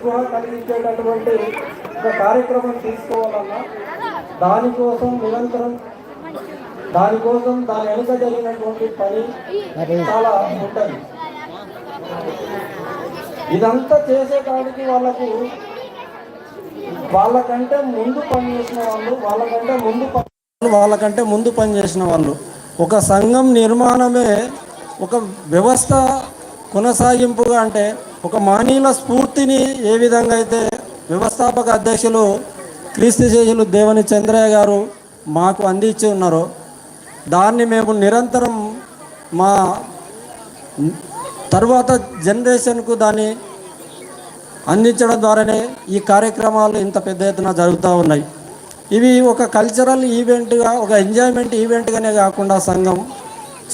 స్పృహ కలిగించేటటువంటి ఒక కార్యక్రమం తీసుకోవాలన్నా దానికోసం నిరంతరం దానికోసం దాని వెనుక జరిగినటువంటి పని చాలా ఉంటుంది. ఇదంతా చేసేటానికి వాళ్ళకు వాళ్ళకంటే ముందు పనిచేసిన వాళ్ళు వాళ్ళకంటే ముందు పని వాళ్ళకంటే ముందు పనిచేసిన వాళ్ళు. ఒక సంఘం నిర్మాణమే ఒక వ్యవస్థ కొనసాగింపుగా అంటే ఒక మానీయుల స్ఫూర్తిని ఏ విధంగా అయితే వ్యవస్థాపక అధ్యక్షులు క్రీస్తు శేషులు దేవని చంద్రయ్య గారు మాకు అందించి ఉన్నారో దాన్ని మేము నిరంతరం మా తర్వాత జనరేషన్కు దాన్ని అందించడం ద్వారానే ఈ కార్యక్రమాలు ఇంత పెద్ద ఎత్తున జరుగుతూ ఉన్నాయి. ఇవి ఒక కల్చరల్ ఈవెంట్గా ఒక ఎంజాయ్మెంట్ ఈవెంట్గానే కాకుండా సంఘం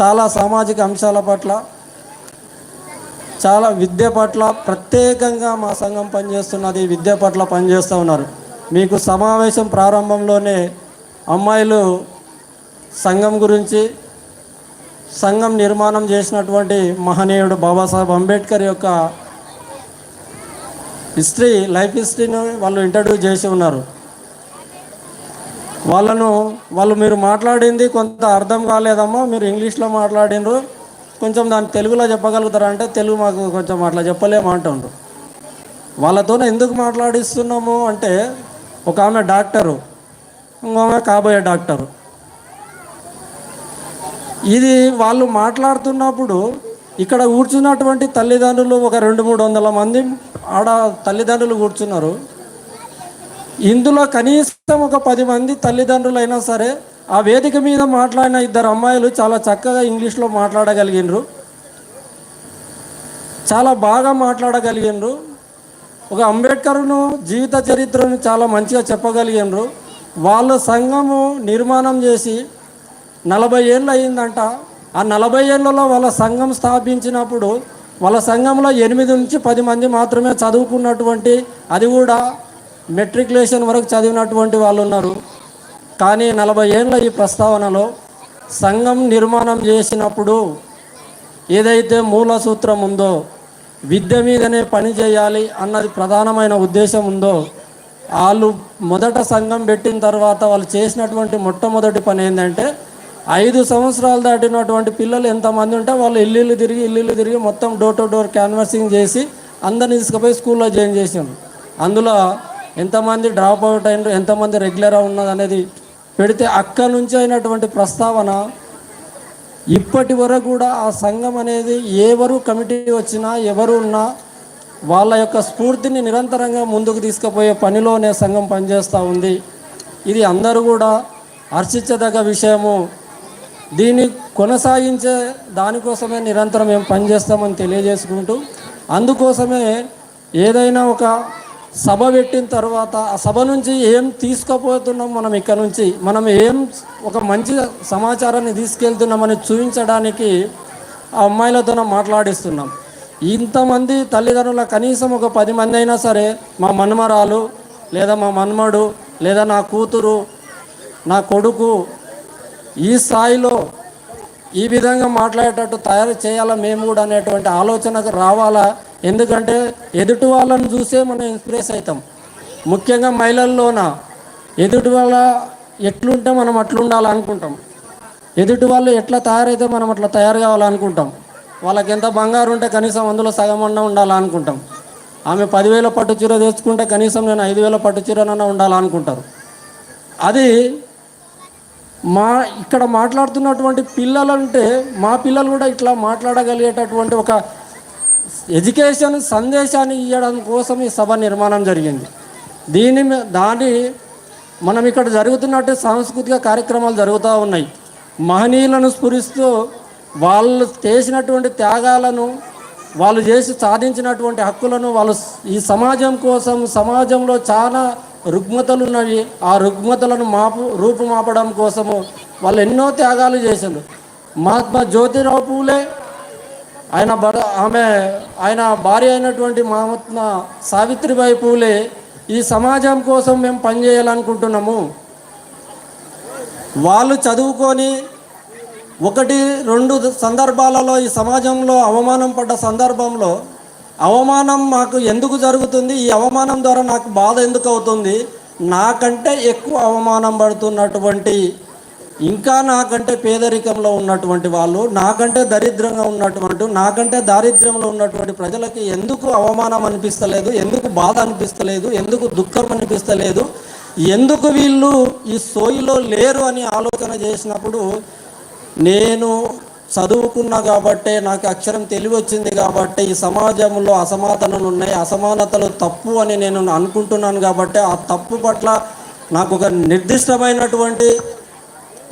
చాలా సామాజిక అంశాల పట్ల చాలా విద్య పట్ల ప్రత్యేకంగా మా సంఘం పనిచేస్తున్నది విద్య పట్ల పనిచేస్తూ ఉన్నారు. మీకు సమావేశం ప్రారంభంలోనే అమ్మాయిలు సంఘం గురించి సంఘం నిర్మాణం చేసినటువంటి మహనీయుడు బాబాసాహెబ్ అంబేద్కర్ యొక్క హిస్టరీ లైఫ్ హిస్టరీని వాళ్ళు ఇంట్రడ్యూస్ చేసి ఉన్నారు. వాళ్ళను వాళ్ళు మీరు మాట్లాడింది కొంత అర్థం కాలేదమ్మా మీరు ఇంగ్లీష్లో మాట్లాడినరు. కొంచెం దాన్ని తెలుగులో చెప్పగలుగుతారా అంటే తెలుగు మాకు కొంచెం అట్లా చెప్పలేము అంటుండ్రు. వాళ్ళతో ఎందుకు మాట్లాడిస్తున్నాము అంటే ఒక ఆమె డాక్టరు ఇంకో ఆమె కాబోయే డాక్టరు. ఇది వాళ్ళు మాట్లాడుతున్నప్పుడు ఇక్కడ కూర్చున్నటువంటి తల్లిదండ్రులు ఒక రెండు మూడు వందల మంది ఆడ తల్లిదండ్రులు కూర్చున్నారు. ఇందులో కనీసం ఒక పది మంది తల్లిదండ్రులు అయినా సరే ఆ వేదిక మీద మాట్లాడిన ఇద్దరు అమ్మాయిలు చాలా చక్కగా ఇంగ్లీష్లో మాట్లాడగలిగినరు చాలా బాగా మాట్లాడగలిగినరు ఒక అంబేద్కర్ను జీవిత చరిత్రను చాలా మంచిగా చెప్పగలిగినరు వాళ్ళ సంఘము నిర్మాణం చేసి నలభై ఏళ్ళు అయిందంట. ఆ నలభై ఏళ్ళలో వాళ్ళ సంఘం స్థాపించినప్పుడు వాళ్ళ సంఘంలో ఎనిమిది నుంచి పది మంది మాత్రమే చదువుకున్నటువంటి అది కూడా మెట్రికులేషన్ వరకు చదివినటువంటి వాళ్ళు ఉన్నారు కానీ నలభై ఏళ్ళ ఈ ప్రస్తావనలో సంఘం నిర్మాణం చేసినప్పుడు ఏదైతే మూల సూత్రం ఉందో విద్య మీదనే పని చేయాలి అన్నది ప్రధానమైన ఉద్దేశం ఉందో వాళ్ళు మొదట సంఘం పెట్టిన తర్వాత వాళ్ళు చేసినటువంటి మొట్టమొదటి పని ఏంటంటే ఐదు సంవత్సరాలు దాటినటువంటి పిల్లలు ఎంతమంది ఉంటే వాళ్ళు ఇల్లు తిరిగి ఇల్లు తిరిగి మొత్తం డోర్ టు డోర్ క్యాన్వర్సింగ్ చేసి అందరిని తీసుకుపోయి స్కూల్లో జాయిన్ చేసాం అందులో ఎంతమంది డ్రాప్ అవుట్ అయినారు ఎంతమంది రెగ్యులర్ ఉన్నది అనేది పెడితే అక్కడి నుంచి అయినటువంటి ప్రస్తావన ఇప్పటి వరకు కూడా ఆ సంఘం అనేది ఎవరు కమిటీ వచ్చినా ఎవరు ఉన్నా వాళ్ళ యొక్క స్ఫూర్తిని నిరంతరంగా ముందుకు తీసుకుపోయే పనిలోనే సంఘం పనిచేస్తూ ఉంది. ఇది అందరూ కూడా హర్షించదగ్గ విషయము. దీన్ని కొనసాగించే దానికోసమే నిరంతరం మేము పనిచేస్తామని తెలియజేసుకుంటూ అందుకోసమే ఏదైనా ఒక సభ పెట్టిన తర్వాత ఆ సభ నుంచి ఏం తీసుకుపోతున్నాం మనం ఇక్కడ నుంచి? మనం ఏం ఒక మంచి సమాచారాన్ని తీసుకెళ్తున్నామని చూపించడానికి ఆ అమ్మాయిలతో మాట్లాడిస్తున్నాం. ఇంతమంది తల్లిదండ్రుల కనీసం ఒక పది మంది అయినా సరే మా మన్మరాలు లేదా మా మన్మడు లేదా నా కూతురు నా కొడుకు ఈ స్థాయిలో ఈ విధంగా మాట్లాడేటట్టు తయారు చేయాలా మేము కూడా అనేటువంటి ఆలోచనకు రావాలా? ఎందుకంటే ఎదుటి వాళ్ళని చూసే మనం ఇన్స్పిరేస్ అవుతాం. ముఖ్యంగా మహిళల్లోన? ఎదుటి వాళ్ళ ఎట్లుంటే మనం అట్లుండాలనుకుంటాం. ఎదుటి వాళ్ళు ఎట్లా తయారైతే మనం అట్లా తయారు కావాలనుకుంటాం. వాళ్ళకి ఎంత బంగారు ఉంటే కనీసం అందులో సగం అన్న ఉండాలనుకుంటాం. ఆమె పదివేల పట్టు చీర తెచ్చుకుంటే కనీసం నేను ఐదు వేల పట్టు చీరనన్నా ఉండాలనుకుంటారు. అది మా ఇక్కడ మాట్లాడుతున్నటువంటి పిల్లలంటే మా పిల్లలు కూడా ఇట్లా మాట్లాడగలిగేటటువంటి ఒక ఎడ్యుకేషన్ సందేశాన్ని ఇవ్వడం కోసం ఈ సభ నిర్మాణం జరిగింది. దీని మీ- దాని మనం ఇక్కడ జరుగుతున్నట్టు సాంస్కృతిక కార్యక్రమాలు జరుగుతూ ఉన్నాయి. మహనీయులను స్ఫురిస్తూ వాళ్ళు చేసినటువంటి త్యాగాలను వాళ్ళు చేసి సాధించినటువంటి హక్కులను వాళ్ళు ఈ సమాజం కోసం సమాజంలో చాలా రుగ్మతలు ఉన్నవి. ఆ రుగ్మతలను మాపు రూపుమాపడం కోసము వాళ్ళు ఎన్నో త్యాగాలు చేసారు మహాత్మా జ్యోతిరావు పూలే ఆయన బడ ఆమె ఆయన భార్య అయినటువంటి మహాత్మా సావిత్రిబాయి పూలే ఈ సమాజం కోసం మేము పనిచేయాలనుకుంటున్నాము. వాళ్ళు చదువుకొని ఒకటి రెండు సందర్భాలలో ఈ సమాజంలో అవమానం పడ్డ సందర్భంలో అవమానం మాకు ఎందుకు జరుగుతుంది? ఈ అవమానం ద్వారా నాకు బాధ ఎందుకు అవుతుంది? నాకంటే ఎక్కువ అవమానం పడుతున్నటువంటి ఇంకా నాకంటే పేదరికంలో ఉన్నటువంటి వాళ్ళు నాకంటే దరిద్రంగా ఉన్నటువంటి నాకంటే దారిద్ర్యంలో ఉన్నటువంటి ప్రజలకి ఎందుకు అవమానం అనిపిస్తలేదు ఎందుకు బాధ అనిపిస్తలేదు ఎందుకు దుఃఖం అనిపిస్తలేదు ఎందుకు వీళ్ళు ఈ సోయిలో లేరు అని ఆలోచన చేసినప్పుడు నేను చదువుకున్నా కాబట్టే నాకు అక్షరం తెలివి వచ్చింది కాబట్టి ఈ సమాజంలో అసమానతలు ఉన్నాయి అసమానతలు తప్పు అని నేను అనుకుంటున్నాను కాబట్టి ఆ తప్పు పట్ల నాకు ఒక నిర్దిష్టమైనటువంటి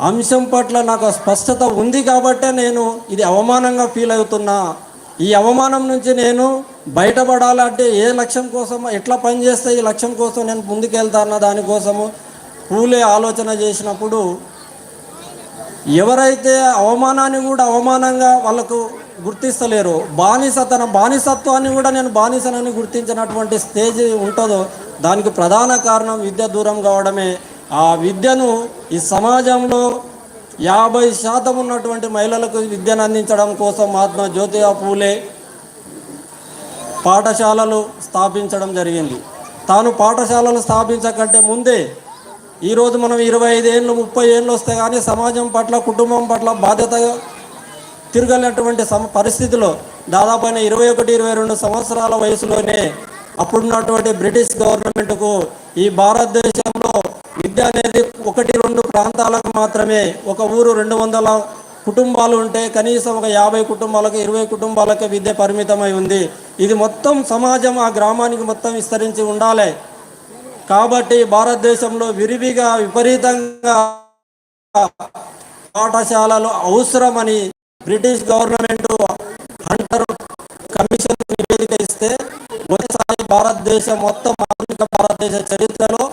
అంశం పట్ల నాకు స్పష్టత ఉంది కాబట్టే నేను ఇది అవమానంగా ఫీల్ అవుతున్నా. ఈ అవమానం నుంచి నేను బయటపడాలంటే ఏ లక్ష్యం కోసం ఎట్లా పనిచేస్తే ఈ లక్ష్యం కోసం నేను ముందుకెళ్తానన్న దానికోసము పూలే ఆలోచన చేసినప్పుడు ఎవరైతే అవమానాన్ని కూడా అవమానంగా వాళ్ళకు గుర్తిస్తలేరు బానిస తన బానిసత్వాన్ని కూడా నేను బానిసనని గుర్తించినటువంటి స్టేజ్ ఉంటుందో దానికి ప్రధాన కారణం విద్య దూరం కావడమే. ఆ విద్యను ఈ సమాజంలో యాభై శాతం ఉన్నటువంటి మహిళలకు విద్యను అందించడం కోసం మహాత్మా జ్యోతిబా పూలే పాఠశాలలు స్థాపించడం జరిగింది. తాను పాఠశాలలు స్థాపించకంటే ముందే ఈరోజు మనం ఇరవై ఐదు ఏళ్ళు ముప్పై ఏళ్ళు వస్తే కానీ సమాజం పట్ల కుటుంబం పట్ల బాధ్యత తిరగలేనటువంటి సమ పరిస్థితిలో దాదాపు ఇరవై ఒకటి ఇరవై రెండు సంవత్సరాల వయసులోనే అప్పుడున్నటువంటి బ్రిటిష్ గవర్నమెంట్కు ఈ భారతదేశ విద్య అనేది ఒకటి రెండు ప్రాంతాలకు మాత్రమే. ఒక ఊరు రెండు వందల కుటుంబాలు ఉంటే కనీసం ఒక యాభై కుటుంబాలకు ఇరవై కుటుంబాలకు విద్య పరిమితమై ఉంది. ఇది మొత్తం సమాజం ఆ గ్రామానికి మొత్తం విస్తరించి ఉండాలి. కాబట్టి భారతదేశంలో విరివిగా విపరీతంగా పాఠశాలలు అవసరమని బ్రిటిష్ గవర్నమెంట్ హంటర్ కమిషన్ నివేదిక ఇస్తే ఒకసారి భారతదేశం మొత్తం ఆధునిక భారతదేశ చరిత్రలో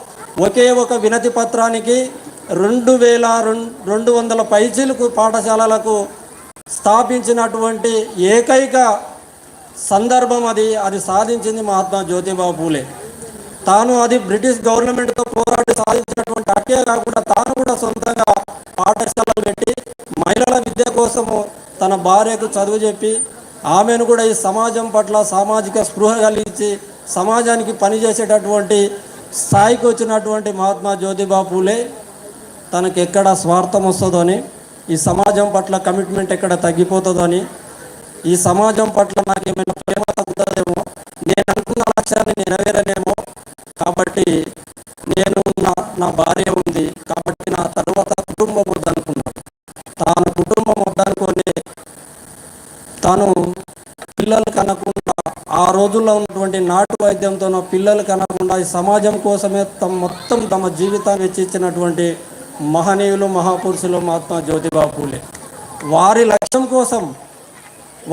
ఒకే ఒక వినతి పత్రానికి రెండు వేల రెండు వందల పైచీలకు పాఠశాలలకు స్థాపించినటువంటి ఏకైక సందర్భం అది అది సాధించింది మహాత్మా జ్యోతిబాబు పూలే. తాను అది బ్రిటిష్ గవర్నమెంట్తో పోరాడి సాధించినటువంటి అట్టే కాకుండా తాను కూడా సొంతంగా పాఠశాలలు పెట్టి మహిళల విద్య కోసము తన భార్యకు చదువు చెప్పి ఆమెను కూడా ఈ సమాజం పట్ల సామాజిక స్పృహ కలిగించి సమాజానికి పనిచేసేటటువంటి స్థాయికి వచ్చినటువంటి మహాత్మా జ్యోతిబా పూలే తనకు ఎక్కడ స్వార్థం వస్తుందో అని ఈ సమాజం పట్ల కమిట్మెంట్ ఎక్కడ తగ్గిపోతుందో అని ఈ సమాజం పట్ల నాకు ఏమైనా ప్రేమ తగ్గుతుందేమో నేను అనుకున్న లక్ష్యాన్ని నెరవేరనేమో కాబట్టి నేను నా నా భార్య ఉంది కాబట్టి నా తర్వాత కుటుంబం వద్దనుకున్నాను తాను కుటుంబం వద్దనుకొని తాను పిల్లలు కనకుండా ఆ రోజుల్లో ఉన్నటువంటి నాటు వైద్యంతో పిల్లలు కాకుండా ఈ సమాజం కోసమే తమ మొత్తం తమ జీవితాన్ని వెచ్చించినటువంటి మహనీయులు మహాపురుషులు మహాత్మా జ్యోతిబా పూలే. వారి లక్ష్యం కోసం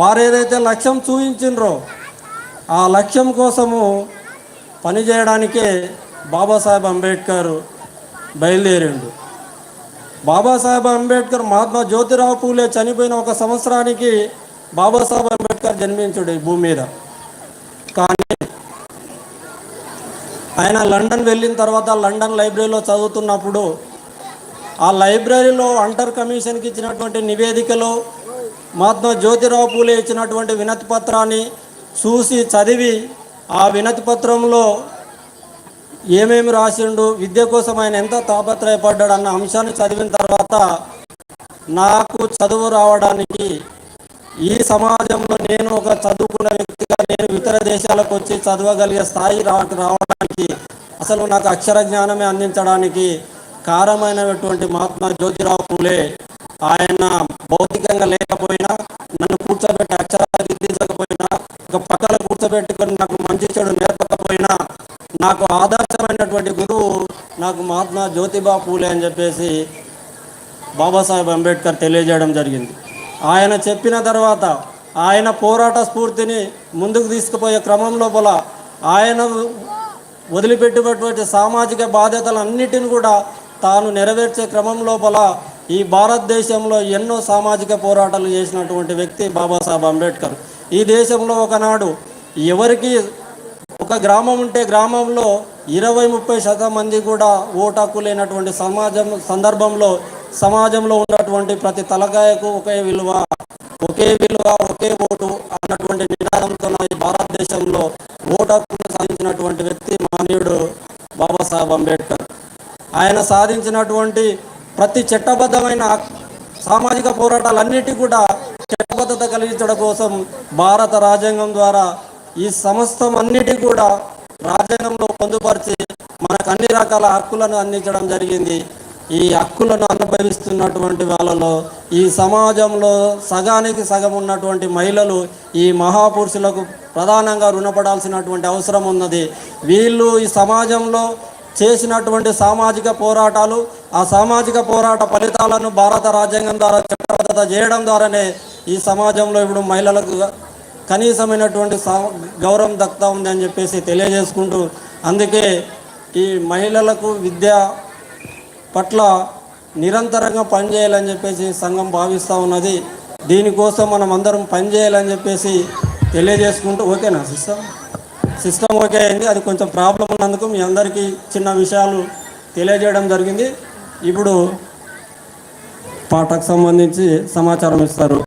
వారు ఏదైతే లక్ష్యం చూపించిండ్రో ఆ లక్ష్యం కోసము పనిచేయడానికే బాబాసాహెబ్ అంబేద్కర్ బయలుదేరిండు. బాబాసాహెబ్ అంబేద్కర్ మహాత్మా జ్యోతిరావు పూలే చనిపోయిన ఒక సంవత్సరానికి బాబాసాహెబ్ అంబేద్కర్ జన్మించుడు ఈ భూమి మీద. కానీ ఆయన లండన్ వెళ్ళిన తర్వాత లండన్ లైబ్రరీలో చదువుతున్నప్పుడు ఆ లైబ్రరీలో అంటర్ కమిషన్కి ఇచ్చినటువంటి నివేదికలో మహాత్మా జ్యోతిరావు పూలే ఇచ్చినటువంటి వినతి పత్రాన్ని చూసి చదివి ఆ వినతి పత్రంలో ఏమేమి రాసిండు విద్య కోసం ఆయన ఎంత తాపత్రయపడ్డాడు అన్న అంశాన్ని చదివిన తర్వాత నాకు చదువు రావడానికి ఈ సమాజంలో నేను ఒక చదువుకున్న వ్యక్తిగా నేను ఇతర దేశాలకు వచ్చి చదవగలిగే స్థాయి రావడానికి అసలు నాకు అక్షర జ్ఞానమే అందించడానికి కారమైనటువంటి మహాత్మా జ్యోతిరావు పూలే. ఆయన భౌతికంగా లేకపోయినా నన్ను కూర్చోబెట్టి అక్షరాలు దిద్దించకపోయినా ఒక పక్కన కూర్చోబెట్టుకొని నాకు మంచి చెడు నేర్పకపోయినా నాకు ఆదర్శమైనటువంటి గురువు నాకు మహాత్మా జ్యోతిబా పూలే అని చెప్పేసి బాబాసాహెబ్ అంబేద్కర్ తెలియజేయడం జరిగింది. ఆయన చెప్పిన తర్వాత ఆయన పోరాట స్ఫూర్తిని ముందుకు తీసుకుపోయే క్రమం లోపల ఆయన వదిలిపెట్టినటువంటి సామాజిక బాధ్యతలన్నిటిని కూడా తాను నెరవేర్చే క్రమం లోపల ఈ భారతదేశంలో ఎన్నో సామాజిక పోరాటాలు చేసినటువంటి వ్యక్తి బాబాసాహెబ్ అంబేద్కర్. ఈ దేశంలో ఒకనాడు ఎవరికి ఒక గ్రామం ఉంటే గ్రామంలో ఇరవై ముప్పై శాతం మంది కూడా ఓటు హక్కు లేనటువంటి సమాజం సందర్భంలో సమాజంలో ఉన్నటువంటి ప్రతి తలకాయకు ఒకే విలువ ఒకే విలువ ఒకే ఓటు అన్నటువంటి భారతదేశంలో ఓటు హక్కును సాధించినటువంటి వ్యక్తి మానవుడు బాబాసాహెబ్ అంబేద్కర్. ఆయన సాధించినటువంటి ప్రతి చట్టబద్ధమైన సామాజిక పోరాటాలన్నిటి కూడా చట్టబద్ధత కలిగించడం కోసం భారత రాజ్యాంగం ద్వారా ఈ సమస్తం అన్నిటి కూడా రాజ్యాంగంలో పొందుపరిచి మనకు అన్ని రకాల హక్కులను అందించడం జరిగింది. ఈ హక్కులను అనుభవిస్తున్నటువంటి వాళ్ళలో ఈ సమాజంలో సగానికి సగం ఉన్నటువంటి మహిళలు ఈ మహాపురుషులకు ప్రధానంగా రుణపడాల్సినటువంటి అవసరం ఉన్నది. వీళ్ళు ఈ సమాజంలో చేసినటువంటి సామాజిక పోరాటాలు ఆ సామాజిక పోరాట ఫలితాలను భారత రాజ్యాంగం ద్వారా చట్టబద్ధత చేయడం ద్వారానే ఈ సమాజంలో ఇప్పుడు మహిళలకు కనీసమైనటువంటి సా గౌరవం దక్కుతా ఉంది అని చెప్పేసి తెలియజేసుకుంటూ అందుకే ఈ మహిళలకు విద్య పట్ల నిరంతరంగా పనిచేయాలని చెప్పేసి సంఘం భావిస్తూ ఉన్నది. దీనికోసం మనం అందరం పనిచేయాలని చెప్పేసి తెలియజేసుకుంటూ ఓకేనా సిస్టమ్? సిస్టమ్ ఓకే అయింది అది కొంచెం ప్రాబ్లం ఉన్నందుకు మీ అందరికీ చిన్న విషయాలు తెలియజేయడం జరిగింది. ఇప్పుడు పాటకు సంబంధించి సమాచారం ఇస్తారు.